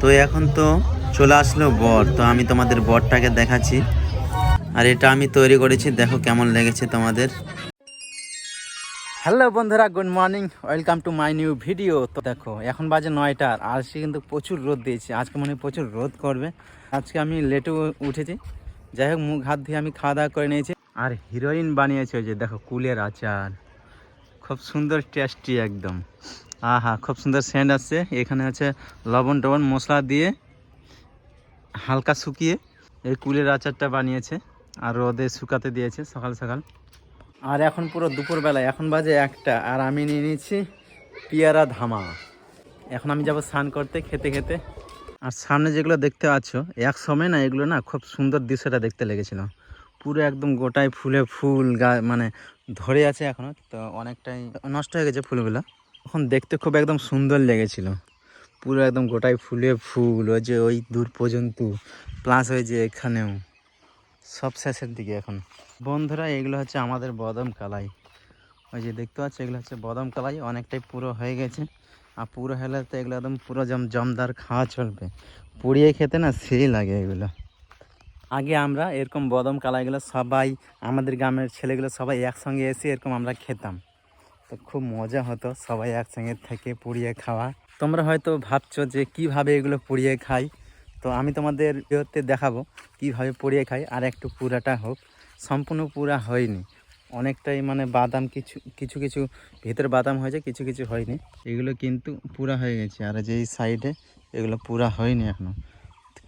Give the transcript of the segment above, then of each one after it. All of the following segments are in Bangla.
তো এখন তো চলে আসলো বর, তো আমি তোমাদের বরটাকে দেখাচ্ছি। আর এটা আমি তৈরি করেছি, দেখো কেমন লেগেছে তোমাদের। হ্যালো বন্ধুরা, good morning, welcome to my new video. তো দেখো, এখন বাজে নয়টা, আর সে কিন্তু প্রচুর রোদ দিয়েছে। আজকে মনে প্রচুর রোদ করবে। আজকে আমি লেটে উঠেছি। যাই হোক, মুখ হাত দিয়ে আমি খাওয়া দাওয়া করে নিয়েছি। আর হিরোইন বানিয়েছে ওই যে, দেখো কুলের আচার। খুব সুন্দর টেস্টি একদম। আহা, খুব সুন্দর সেন্ট আসছে এখানে হচ্ছে লবণ টবণ, মশলা দিয়ে হালকা শুকিয়ে এই কুলের আচারটা বানিয়েছে আর রোদে শুকাতে দিয়েছে সকাল সকাল। আর এখন পুরো দুপুরবেলা এখন বাজে একটা, আর আমি নিয়ে নিয়েছি পিয়ারা ধামা। এখন আমি যাব স্নান করতে, খেতে খেতে। আর সামনে যেগুলো দেখতে পাচ্ছ, এক সময় না এগুলো না খুব সুন্দর দৃশ্যটা দেখতে লেগেছিল। পুরো একদম গোটায় ফুলে ফুল গা মানে ধরে আছে এখনও, তো অনেকটাই নষ্ট হয়ে গেছে ফুলগুলো। এখন দেখতে খুব একদম সুন্দর লেগেছিল। পুরো একদম গোটায় ফুলে ফুল, ওই যে ওই দূর পর্যন্ত প্লাস ওই যে এখানেও। সব শেষের দিকে এখন। বন্ধুরা, এগুলো হচ্ছে আমাদের বদম কালাই। ওই যে দেখতে পাচ্ছ, এগুলো হচ্ছে বদম কালাই। অনেকটাই পুরো হয়ে গেছে। আর পুরো হলে তো এগুলো একদম পুরো জম, জমদার খাওয়া চলবে। পুড়িয়ে খেতে না সেই লাগে এগুলো। আগে আমরা এরকম বদম কালাইগুলো সবাই, আমাদের গ্রামের ছেলেগুলো সবাই একসঙ্গে এসে এরকম আমরা খেতাম। তো খুব মজা হতো সবাই একসঙ্গে থেকে পুড়িয়ে খাওয়া। তোমরা হয়তো ভাবছ যে কীভাবে এগুলো পুড়িয়ে খাই। তো আমি তোমাদের ভিডিওতে দেখাবো কীভাবে পুড়িয়ে খাই, আর একটু পুরাটা হোক। সম্পূর্ণ পুরা হয়নি। অনেকটাই মানে বাদাম কিছু কিছু কিছু ভিতরে বাদাম হয়েছে, কিছু কিছু হয়নি। এগুলো কিন্তু পুরা হয়ে গেছে, আর যেই সাইডে এগুলো পুরা হয়নি এখনও।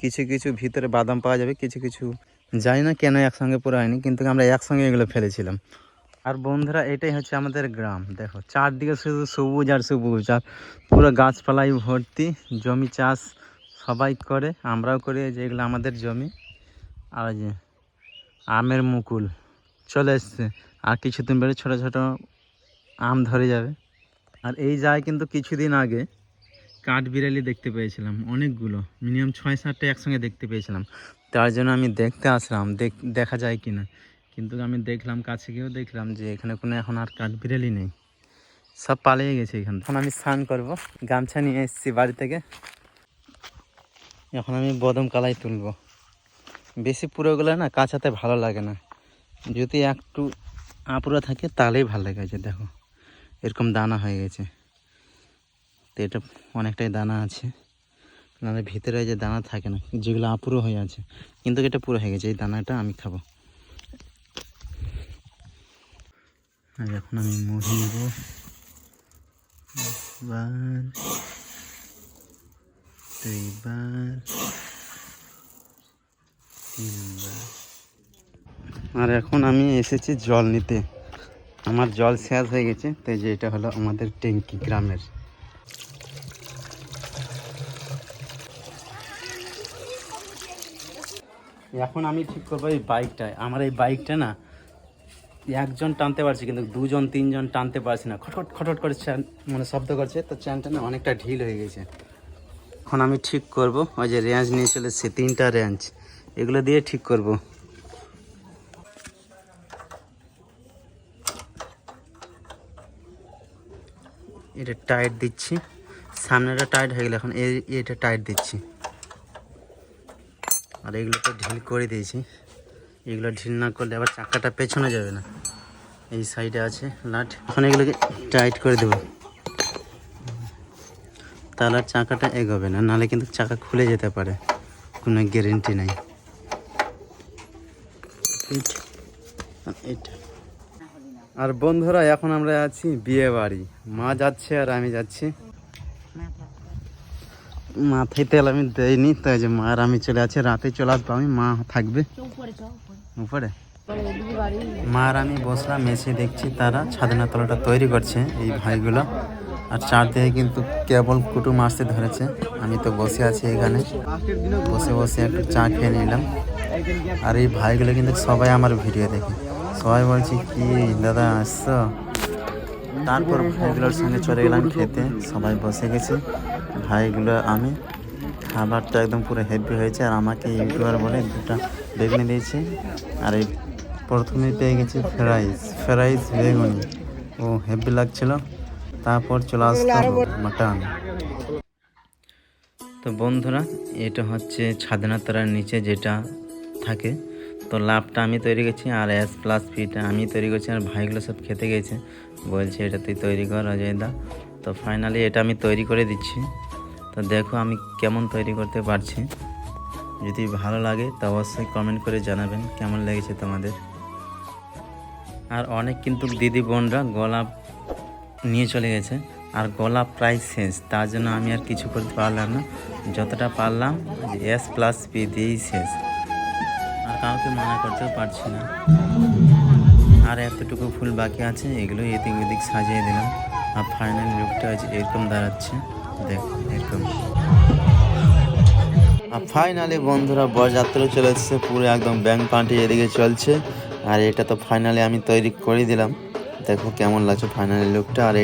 কিছু কিছু ভিতরে বাদাম পাওয়া যাবে, কিছু কিছু, জানি না কেন একসঙ্গে পুরো হয়নি, কিন্তু আমরা একসঙ্গে এগুলো ফেলেছিলাম। আর বন্ধুরা, এটাই হচ্ছে আমাদের গ্রাম। দেখো, চারদিকে শুধু সবুজ আর সবুজ, আর পুরো গাছপালাই ভর্তি, জমি চাষ সবাই করে, আমরাও করি এই যে এগুলো আমাদের জমি। আর যে আমের মুকুল, চলে এসছে। আর কিছুদিন পরে ছোটো ছোটো আম ধরে যাবে। আর এই যায় কিন্তু কিছুদিন আগে কাঠ বিড়ালি দেখতে পেয়েছিলাম, অনেকগুলো মিনিমাম ছয় সাতটা একসঙ্গে দেখতে পেয়েছিলাম। তার জন্য আমি দেখতে আসলাম, দেখ, দেখা যায় কি না কিন্তু আমি দেখলাম, কাছে গিয়েও দেখলাম যে এখানে কোনো এখন আর কাঠ বিড়ালি নেই। সব পালিয়ে গেছে এখান। এখন আমি স্নান করব, গামছা নিয়ে এসেছি বাড়ি থেকে। এখন আমি বদম কালাই তুলব। বেশি পুরো পুরোগুলো না কাঁচাতে ভালো লাগে না। যদি একটু আপুরা থাকে তাহলেই ভালো লাগে যে দেখো, এরকম দানা হয়ে গেছে। তো এটা অনেকটাই দানা আছে। নাহলে ভিতরে যে দানা থাকে না, যেগুলো আপুরো হয়ে আছে, কিন্তু এটা পুরো হয়ে গেছে। এই দানাটা আমি খাব। আর এখন আমি মুড়ি নেব। একবার, দুইবার, তিনবার। আর এখন আমি এসেছি জল নিতে। আমার জল শেষ হয়ে গেছে, তাই যে এটা হলো আমাদের ট্যাঙ্কি গ্রামের। এখন আমি ঠিক করব এই বাইকটায়। আমার এই বাইকটা না একজন টানতে পারছি, কিন্তু দুজন, তিনজন টানতে পারছি না। খটখট খটখট করে চ্যান মানে শব্দ করছে, তো চ্যানটা না অনেকটা ঢিল হয়ে গেছে। এখন আমি ঠিক করব, ওই যে রেঞ্জ নিয়ে চলে তিনটা রেঞ্জ। এগুলো দিয়ে ঠিক করব। এটা টাইট দিচ্ছি। সামনেটা টাইট হয়ে গেলে এখন এটা টাইট দিচ্ছি। আর এগুলো তো ঢিল করে দিয়েছি। এগুলো ঢিল না করলে আবার চাকাটা পেছনে যাবে না। এই সাইডে আছে লাট। এখন এগুলোকে টাইট করে দেবো। তাহলে আর চাকাটা এগোবে না, নাহলে কিন্তু চাকা খুলে যেতে পারে। কোনো গ্যারেন্টি নাই। আর বন্ধুরা, এখন আমরা আছি বিয়ে বাড়ি মা যাচ্ছে আর আমি যাচ্ছি। মাথায় তেল আমি দেয়নি তাই যে মা আর আমি চলে আছি রাতে চলে আসব আমি মা থাকবে। উপরে মা আর আমি বসলাম এসে দেখছি তারা ছাদনা তলাটা তৈরি করছে এই ভাইগুলো। আর চারদিকে কিন্তু কেবল কুটুম আসতে ধরেছে আমি তো বসে আছি এখানে। বসে বসে একটু চা খেয়ে নিলাম। আর এই ভাইগুলো কিন্তু সবাই আমার ভিডিও দেখে। সবাই বলছে কি দাদা আসছো? তারপর ভাইগুলোর সঙ্গে চলে গেলাম খেতে সবাই বসে গেছি। ভাইগুলো আমি। খাবারটা একদম পুরো হেভি হয়েছে আর আমাকে ইউটিউবার বলে দুটা বেগুনি দিয়েছে। আর এই প্রথমে পেয়ে গেছি ফ্রাইস ফ্রাইস বেগুনি। ও হেভি লাগছিল। তারপর চলে আসতো মাটন তো বন্ধুরা, এটা হচ্ছে ছাদনাতলার নিচে যেটা থাকে। তো লাভটা আমি তৈরি করছি আর এস প্লাস ফিটা আমি তৈরি করছি আর ভাইগুলো সব খেতে গেছে। বলছে, এটা তুই তৈরি কর অজয় দা। তো ফাইনালি এটা আমি তৈরি করে দিচ্ছি। তো দেখো আমি কেমন তৈরি করতে পারছি। যদি ভালো লাগে তো অবশ্যই কমেন্ট করে জানাবেন কেমন লেগেছে তোমাদের। আর অনেক কিন্তু দিদি বোনরা গোলাপ নিয়ে চলে গেছে। আর গোলাপ প্রায় শেষ, তার জন্য আমি আর কিছু করতে পারলাম না। যতটা পারলাম এস প্লাস পি দিয়েই শেষ। আর কাউকে মানা করতেও পারছি না। আর এতটুকু ফুল বাকি আছে এগুলো এদিক ওদিক সাজিয়ে দিলাম। আর ফাইনাল লুকটা এরকম দাঁড়াচ্ছে। ফাইনালি বন্ধুরা বরযাত্রা চলে এসেছে, পুরো একদম ব্যাংক পার্টি এদিকে চলছে। আর এটা তো ফাইনালি আমি তৈরি করে দিলাম। দেখো কেমন লাগছে ফাইনালি লুকটা আর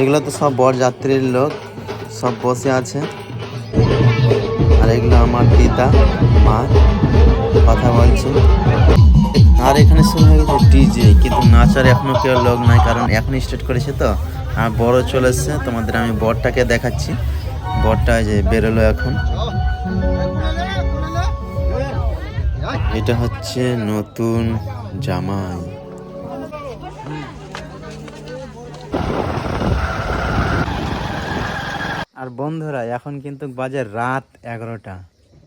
এগুলো তো সব বরযাত্রীর লোক, সব বসে আছে। আর এগুলো আমার পিতা, মা, কথা বলছে। আর এখানে শুরু হয়ে গেছে ডিজে কিন্তু নাচার এখনও কেউ লোক নাই, কারণ এখন স্টার্ট করেছে তো। আর বড় চলে এসছে, তোমাদের আমি বরটাকে দেখাচ্ছি। বরটা যে বেরোলো এখন। এটা হচ্ছে নতুন জামাই। আর বন্ধুরা, এখন কিন্তু বাজে রাত এগারোটা।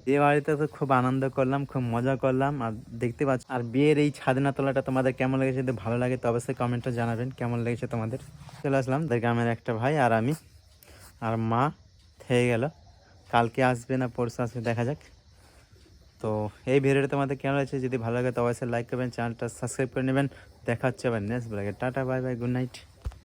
বিয়ে বাড়িতে তো খুব আনন্দ করলাম, খুব মজা করলাম। আর দেখতে পাচ্ছি আর বিয়ের এই ছাদনা তোলাটা তোমাদের কেমন লেগেছে যদি ভালো লাগে তো অবশ্যই কমেন্টে জানাবেন, কেমন লেগেছে তোমাদের? চলে আসলাম গ্রামের একটা ভাই আর আমি। আর মা থেকে গেল। কালকে আসবে না পরশু আসবে, দেখা যাক। তো এই ভিডিওটা তোমাদের কেমন লাগছে? যদি ভালো লাগে তো অবশ্যই লাইক করবেন চ্যানেলটা সাবস্ক্রাইব করে নেবেন। দেখা হচ্ছে আবার নেক্সট ব্লগে tata bye bye good night